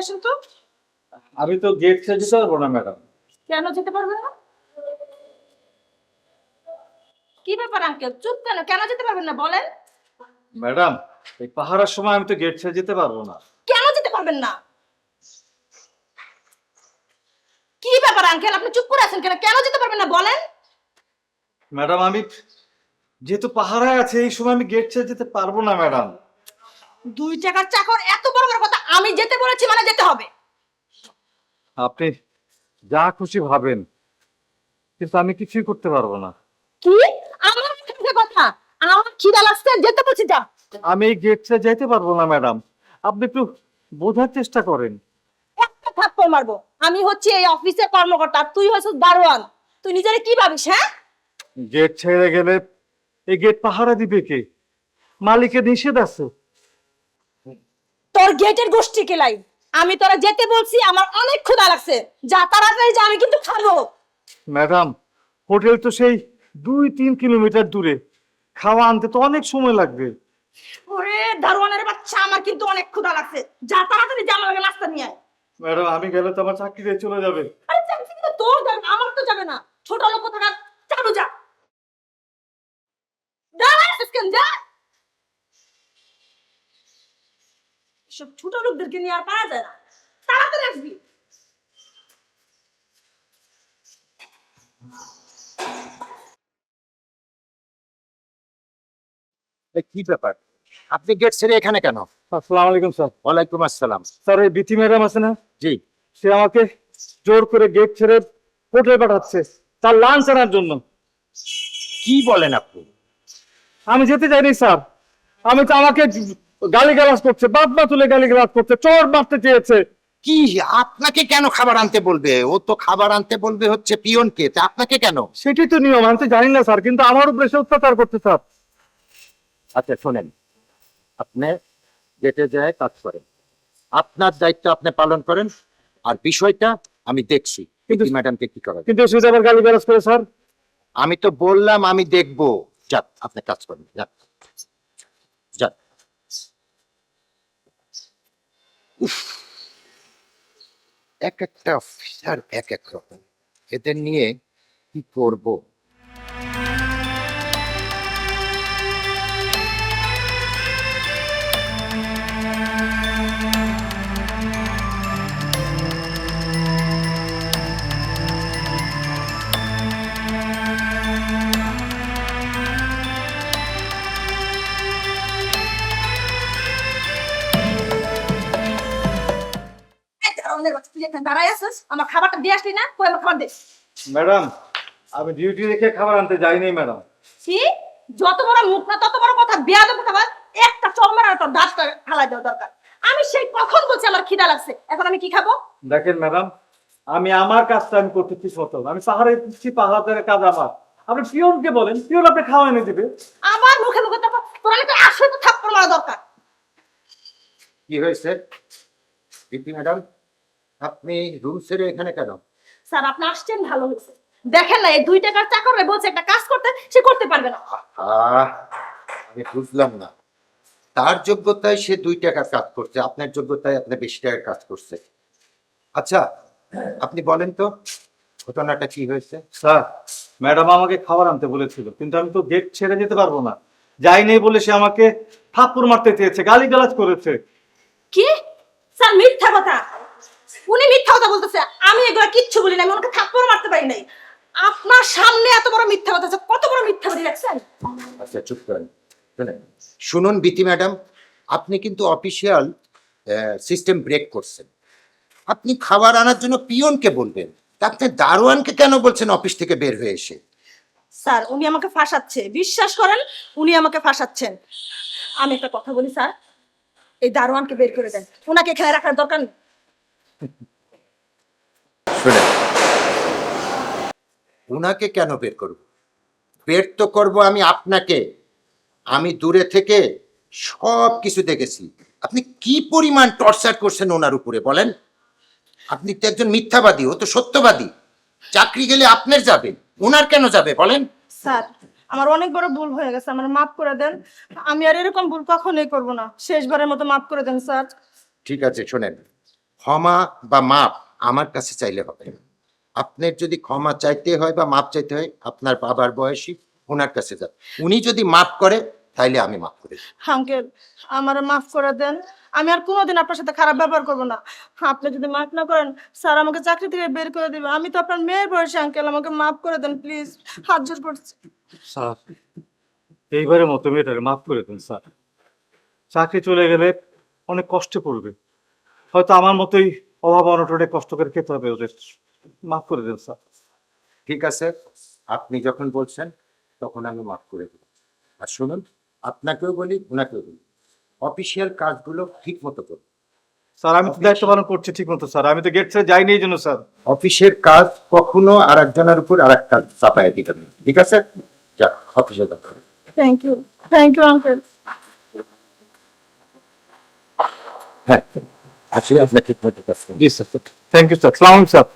আসেন তো। আমি তো গেট ছেড়ে যেতে পারব না ম্যাডাম। কেন যেতে পারবেন না? কি ব্যাপার আঙ্কেল? চুপ কেন? কেন যেতে পারবেন না বলেন। ম্যাডাম এই পাহারার সময় আমি তো গেট ছেড়ে যেতে পারব না। কেন যেতে পারবেন না? কি ব্যাপার আঙ্কেল? আপনি চুপ করে আছেন কেন? কেন যেতে পারবেন না বলেন। ম্যাডাম আমি যেহেতু পাহারায় আছে এই সময় আমি গেট ছেড়ে যেতে পারব না ম্যাডাম। দুই টাকার চাকর এত বড় বড় কথা আমি যেতে বলেছি মানে যেতে হবে। আপনি যা খুশি ভাবেন কিন্তু আমি কিছুই করতে পারব না। কি? আমার মুখে কথা আমার খিদা লাগছে যেতে বলছি যা। আমি এই গেট যেতে পারব না ম্যাডাম আপনি একটু বোঝার চেষ্টা করেন। একটা থাপ্পড় মারবো। আমি হচ্ছে এই অফিসের কর্মকর্তা তুই হচ্ছিস দারোয়ান তুই নিজেরে কি ভাবিস হ্যাঁ? গেট ছেড়ে গেলে এই গেট পাহারা দিবে কে? মালিকের নিষেধ আছে। তোর গেটের গোষ্ঠী কেলাই আমি তোরা যেতে বলছি আমার অনেক ক্ষুধা লাগছে। যা তাড়াতাড়ি যা আমি কিন্তু খাব। ম্যাডাম হোটেল তো সেই দুই তিন কিলোমিটার দূরে। খাওয়া আনতে তো অনেক সময় লাগবে। ওরে দারোয়ানের বাচ্চা আমার কিন্তু অনেক ক্ষুধা লাগছে। যা তাড়াতাড়ি যা আগে নাস্তা নিয়ে আয়। ম্যাডাম আমি গেলে তো আমার চাকরি চলে যাবে। আরে চাকরি কিন্তু তোর যাবে না, আমার তো যাবে না। ছোট লোক থাকা চালু যা দাঁড়া আজকাল যা সব ছোট লোকদেরকে নিয়ে আর পারা যায় না। তাড়াতাড়ি আসবি। কি ব্যাপার? আপনি গেট ছেড়ে এখানে কেন? আসসালামু আলাইকুম স্যার। ওয়ালাইকুম আসসালাম। স্যার ওই বিথি ম্যাডাম আছে না? জি। সে আমাকে জোর করে গেট ছেড়ে হোটেলে পাঠাচ্ছে তার লাঞ্চ আনার জন্য। কি বলেন আপনি? আমি যেতে চাইনি স্যার। আমি তো আমাকে গালি গালাজ করছে বাপ মা তুলে গালিগালাজ করছে চোর মারতে চেয়েছে। কি আপনাকে কেন খাবার আনতে বলবে? ও তো খাবার আনতে বলবে হচ্ছে পিয়নকে তা আপনাকে কেন? সেটাই তো নিয়ম আমি তো জানি না স্যার কিন্তু আমার উপরে সে অত্যাচার করছে স্যার। আচ্ছা শোনেন। আপনি গেটে যায় কাজ করেন। আপনার দায়িত্ব আপনি পালন করেন আর বিষয়টা আমি দেখছি। কিন্তু ম্যাডামকে কি করা কিন্তু শুধু আবার গালি গালাজ করে স্যার? আমি তো বললাম আমি দেখব। যাক আপনি কাজ করেন যাক। উফ, এক একটা অফিসার এক এক রকম। এদের নিয়ে কি করব? দাঁড়াই আছিস? আমার খাবারটা দিয়ে আসলি না? কই আমার খাবার দে। ম্যাডাম আমি ডিউটি রেখে খাবার আনতে যাইনি ম্যাডাম। কি যত বড় মুখ না তত বড় কথা খাবার একটা চরমের আর তোর দাঁতটা ফালাই দেওয়া দরকার। আমি সেই কখন বলছি আমার খিদা লাগছে এখন আমি কি খাব? দেখেন ম্যাডাম আমি আমার কাজটা আমি করতে ঠিক মতো আমি পাহাড়ে দিচ্ছি পাহাড়ের কাজ আমার। আপনি পিওনকে বলেন পিওন আপনি খাওয়া এনে দিবে। আমার মুখে মুখে তো তোর একটা আসলে তো থাপ্পড় মারা দরকার। কি হয়েছে? দীপ্তি ম্যাডাম? আপনি রুম ছেড়ে এখানে কেন? স্যার আপনি আসছেন ভালো হয়েছে। দেখেন না এই দুই টাকার চাকরে বলছে একটা কাজ করতে সে করতে পারবে না। আহ, আমি বুঝলাম না। তার যোগ্যতায় সে দুই টাকার কাজ করছে আপনার যোগ্যতায় আপনি বেশি টাকার কাজ করছে। আচ্ছা আপনি বলেন তো ঘটনাটা কি হয়েছে? স্যার ম্যাডাম আমাকে খাবার আনতে বলেছিল কিন্তু আমি তো গেট ছেড়ে যেতে পারব না। যাই নেই বলে সে আমাকে থাপ্পড় মারতে চেয়েছে গালি গালাজ করেছে। কি? স্যার মিথ্যা কথা। উনি মিথ্যা কথা বলতেছে। আমি এগুলো কিচ্ছু বলি না আমি ওনাকে থাপ্পড় মারতে পারি নাই। আপনার সামনে এত বড় মিথ্যা কথা কত বড় মিথ্যা বলি রাখছেন? আচ্ছা চুপ করেন শুনুন। বিতি ম্যাডাম আপনি কিন্তু অফিসিয়াল সিস্টেম ব্রেক করছেন। আপনি খাবার আনার জন্য পিয়নকে বলবেন আপনি দারোয়ানকে কেন বলছেন অফিস থেকে বের হয়ে এসে? স্যার উনি আমাকে ফাঁসাচ্ছে বিশ্বাস করেন উনি আমাকে ফাঁসাচ্ছেন। আমি একটা কথা বলি স্যার এই দারোয়ানকে বের করে দেন। ওনাকে এখানে রাখার দরকার নেই। শুনেন উনাকে কেন বের করব? বের তো করব আমি আপনাকে। আমি দূরে থেকে সব কিছু দেখেছি। আপনি কি পরিমাণ টর্চার করছেন ওনার উপরে বলেন? আপনি তো একজন মিথ্যাবাদী ও তো সত্যবাদী। চাকরি গেলে আপনার যাবে ওনার কেন যাবে বলেন? স্যার আমার অনেক বড় ভুল হয়ে গেছে আমার মাফ করে দেন। আমি আর এরকম ভুল কখনোই করব না। শেষবারের মতো মাফ করে দেন স্যার। ঠিক আছে শোনেন। ক্ষমা বা মাপ আমার কাছে চাইলে হবে। না আপনার যদি ক্ষমা চাইতে হয় বা মাপ চাইতে হয় আপনার বাবার বয়সী ওনার কাছে যান উনি যদি মাপ করে তাইলে আমি মাফ করে। আঙ্কেল আমার মাফ করে দেন। আমি আর কোনোদিন আপনার সাথে খারাপ ব্যবহার করব না। আপনি যদি মাফ না করেন স্যার আমাকে চাকরি থেকে বের করে দিবে। আমি তো আপনার মেয়ের বয়সী আঙ্কেল। আমাকে মাফ করে দেন প্লিজ। হাত জোর করছি। স্যার এইবারের মতো মেয়েটাকে মাফ করে দেন স্যার। চাকরি চলে গেলে অনেক কষ্টে পড়বে। হয়তো আমার মতোই অভাব অনটনে কষ্ট করে খেতে হবে ওদের। মাফ করে দেন স্যার। ঠিক আছে আপনি যখন বলছেন তখন আমি মাফ করে দেব। আর শুনুন আপনাকেও বলি ওনাকেও বলি অফিসিয়াল কাজগুলো ঠিক মতো করুন। স্যার আমি তো দায়িত্ব পালন করছি ঠিক মতো স্যার। আমি তো গেট ছেড়ে যাইনি এই জন্য স্যার। অফিসের কাজ কখনো আর একজনের উপর আর একটা চাপায় দিতে নেই ঠিক আছে? যাক অফিসে যাক thank you thank you uncle হ্যাঁ। আসলে আপনাকে ধন্যবাদ। জি স্যার থ্যাংক ইউ স্যার সালাম স্যার